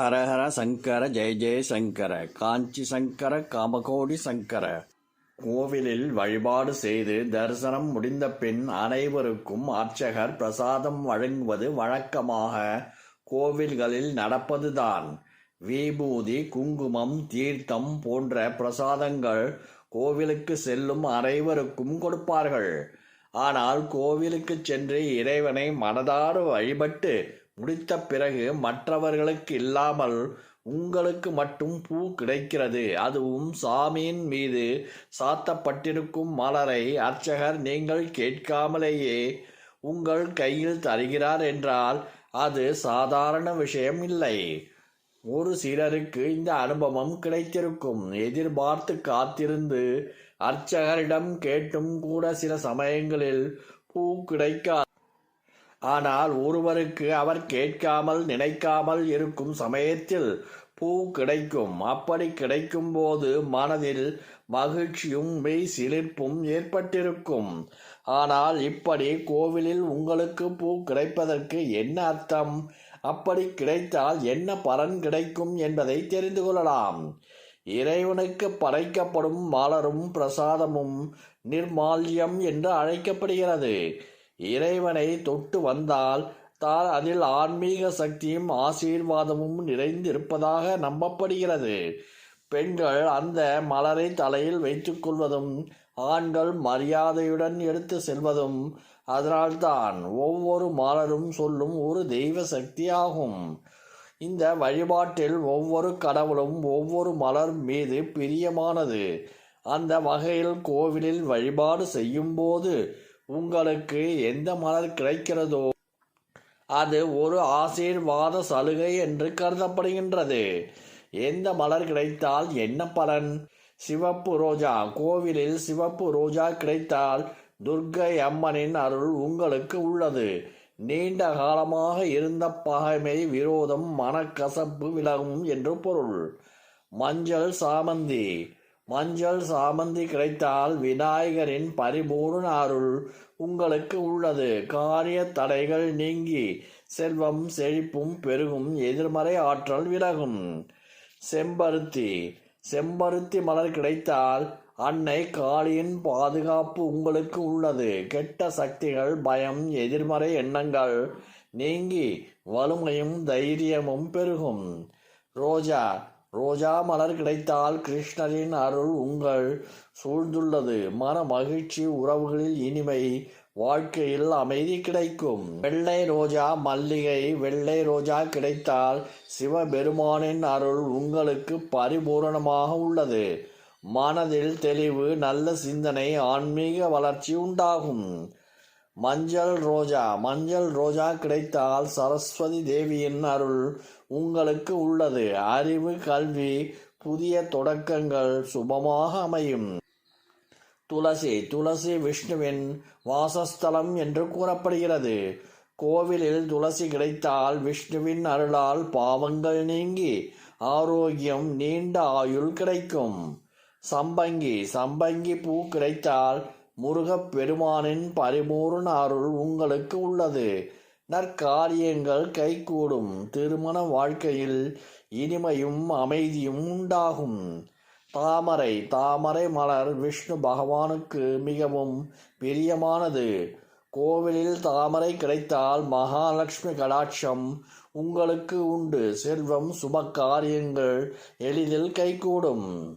ஹரஹர சங்கர ஜெய ஜெய சங்கர காஞ்சி சங்கர காமகோடி சங்கர. கோவிலில் வழிபாடு செய்து தரிசனம் முடிந்த பின் அனைவருக்கும் அர்ச்சகர் பிரசாதம் வழங்குவது வழக்கமாக. கோவில்களில் நடப்பதுதான். விபூதி குங்குமம் தீர்த்தம் போன்ற பிரசாதங்கள் கோவிலுக்கு செல்லும் அனைவருக்கும் கொடுப்பார்கள். ஆனால் கோவிலுக்கு சென்று இறைவனை மனதார வழிபட்டு முடித்த பிறகு மற்றவர்களுக்கு இல்லாமல் உங்களுக்கு மட்டும் பூ கிடைக்கிறது. அதுவும் சாமியின் மீது சாத்தப்பட்டிருக்கும் மலரை அர்ச்சகர் நீங்கள் கேட்காமலேயே உங்கள் கையில் தருகிறார் என்றால் அது சாதாரண விஷயம் இல்லை. ஒரு சிலருக்கு இந்த அனுபவம் கிடைத்திருக்கும். எதிர்பார்த்து காத்திருந்து அர்ச்சகரிடம் கேட்டும் கூட சில சமயங்களில் பூ கிடைக்காது ஆனால் ஒருவருக்கு அவர் கேட்காமல் நினைக்காமல் இருக்கும் சமயத்தில் பூ கிடைக்கும். அப்படி கிடைக்கும் போது மனதில் மகிழ்ச்சியும் மெய் சிலிர்ப்பும் ஏற்பட்டிருக்கும். ஆனால் இப்படி கோவிலில் உங்களுக்கு பூ கிடைப்பதற்கு என்ன அர்த்தம்? அப்படி கிடைத்தால் என்ன பலன் கிடைக்கும் என்பதை தெரிந்து கொள்ளலாம். இறைவனுக்கு படைக்கப்படும் மலரும் பிரசாதமும் நிர்மால்யம் என்று அழைக்கப்படுகிறது. இறைவனை தொட்டு வந்தால் தான் அதில் ஆன்மீக சக்தியும் ஆசீர்வாதமும் நிறைந்திருப்பதாக நம்பப்படுகிறது. பெண்கள் அந்த மலரை தலையில் வைத்துக்கொள்வதும் ஆண்கள் மரியாதையுடன் எடுத்து செல்வதும் அதனால்தான் ஒவ்வொரு மலரும் சொல்லும் ஒரு தெய்வ சக்தியாகும் இந்த வழிபாட்டில் ஒவ்வொரு கடவுளும் ஒவ்வொரு மலர் மீது பிரியமானது. அந்த வகையில் கோவிலில் வழிபாடு செய்யும்போது உங்களுக்கு எந்த மலர் கிடைக்கிறதோ அது ஒரு ஆசீர்வாத சலுகை என்று கருதப்படுகின்றது. எந்த மலர் கிடைத்தால் என்ன பலன்? சிவப்பு ரோஜா. கோவிலில் சிவப்பு ரோஜா கிடைத்தால் துர்க்கை அம்மனின் அருள் உங்களுக்கு உள்ளது. நீண்ட காலமாக இருந்த பகைமை விரோதம் மனக்கசப்பு விலகும் என்று பொருள். மஞ்சள் சாமந்தி. மஞ்சள் சாமந்தி கிடைத்தால் விநாயகரின் பரிபூர்ண அருள் உங்களுக்கு உள்ளது. காரிய தடைகள் நீங்கி செல்வம் செழிப்பும் பெருகும் எதிர்மறை ஆற்றல் விலகும். செம்பருத்தி. செம்பருத்தி மலர் கிடைத்தால் அன்னை காளியின் பாதுகாப்பு உங்களுக்கு உள்ளது. கெட்ட சக்திகள் பயம் எதிர்மறை எண்ணங்கள் நீங்கி வலிமையும் தைரியமும் பெருகும். ரோஜா. ரோஜா மலர் கிடைத்தால் கிருஷ்ணரின் அருள் உங்கள் சூழ்ந்துள்ளது. மன மகிழ்ச்சி உறவுகளில் இனிமை வாழ்க்கையில் அமைதி கிடைக்கும். வெள்ளை ரோஜா மல்லிகை வெள்ளை ரோஜா கிடைத்தால் சிவபெருமானின் அருள் உங்களுக்கு பரிபூரணமாக உள்ளது. மனதில் தெளிவு நல்ல சிந்தனை ஆன்மீக வளர்ச்சி உண்டாகும். மஞ்சள் ரோஜா மஞ்சள் ரோஜா கிடைத்தால் சரஸ்வதி தேவியின் அருள் உங்களுக்கு உள்ளது. அறிவு கல்வி புதிய தொடக்கங்கள் சுபமாக அமையும். துளசி துளசி விஷ்ணுவின் வாசஸ்தலம் என்று கூறப்படுகிறது. கோவிலில் துளசி கிடைத்தால் விஷ்ணுவின் அருளால் பாவங்கள் நீங்கி ஆரோக்கியம் நீண்ட ஆயுள் கிடைக்கும். சம்பங்கி சம்பங்கி பூ கிடைத்தால் முருகப் பெருமானின் பரிபூர்ண அருள் உங்களுக்கு உள்ளது. நற்காரியங்கள் கைகூடும். திருமண வாழ்க்கையில் இனிமையும் அமைதியும் உண்டாகும். தாமரை தாமரை மலர் விஷ்ணு பகவானுக்கு மிகவும் பிரியமானது. கோவிலில் தாமரை கிடைத்தால் மகாலட்சுமி கடாட்சம் உங்களுக்கு உண்டு. செல்வம் சுப காரியங்கள் எளிதில் கைகூடும்.